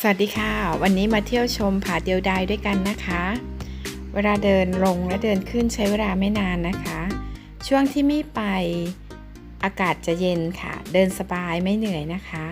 สวัสดีค่ะ วันนี้มาเที่ยวชมผาเดียวดายด้วยกันนะคะ เวลาเดินลงและเดินขึ้นใช้เวลาไม่นานนะคะ ช่วงที่ไม่ไปอากาศจะเย็นค่ะ เดินสบายไม่เหนื่อยนะคะ